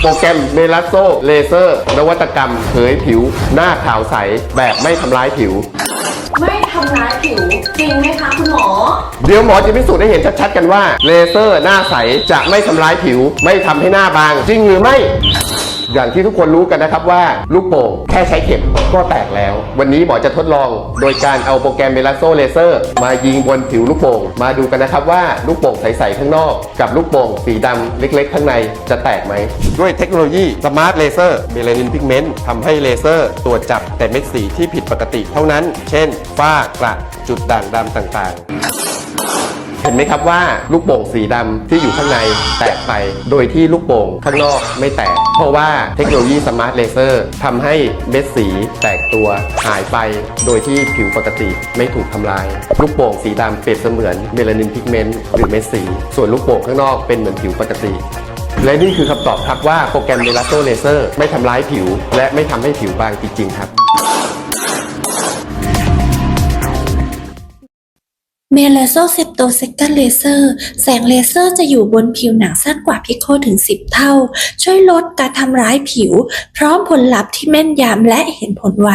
โปรแกรมเมลาโซเลเซอร์ นวัตกรรมเผยผิว หน้าขาวใส แบบไม่ทำร้ายผิว ไม่ทำร้ายผิว จริงไหมคะคุณหมอ เดี๋ยวหมอจะพิสูจน์ให้เห็นชัดๆกันว่าเลเซอร์หน้าใสจะไม่ทำร้ายผิว ไม่ทำให้หน้าบาง จริงหรือไม่ อย่างที่ทุกคนรู้กันนะครับว่าลูกโป่งแค่ใช้เข็มก็แตกแล้ว วันนี้หมอจะทดลอง โดยการเอาโปรแกรมเมลาโซเลเซอร์มายิงบนผิวลูกโป่งมาดูกันนะครับว่าลูกโป่งใสๆข้างนอก กับลูกโป่งสีดำเล็กๆ ข้างในจะแตกไหม ด้วยเทคโนโลยีสมาร์ทเลเซอร์เมลานินพิกเมนต์ทำให้เลเซอร์ตรวจจับแต่เม็ดสีที่ผิดปกติเท่านั้น เช่นฝ้ากระจุดด่างดำต่างๆ เห็นไหมครับว่าลูกโป่งสีดำที่อยู่ข้างในแตกไป โดยที่ลูกโป่งข้างนอกไม่แตก เพราะว่าเทคโนโลยีสมาร์ทเลเซอร์ทำให้เม็ดสีแตกตัวหายไป โดยที่ผิวปกติไม่ถูกทำลาย ลูกโป่งสีดำเปรียบเสมือนเมลานินพิกเมนต์หรือเม็ดสี ส่วนลูกโป่งข้างนอกเป็นเหมือนผิวปกติและนี่คือคำตอบครับว่าโปรแกรมเมลาโซเลเซอร์ไม่ทำร้ายผิว และไม่ทำให้ผิวบางจริงๆครับ เมลาโซเซปโตเซกันเลเซอร์แสงเลเซอร์จะอยู่บนผิวหนังสั้นกว่าพิโคถึง 10 เท่า ช่วยลดการทำร้ายผิว พร้อมผลลัพธ์ที่แม่นยำและเห็นผลไว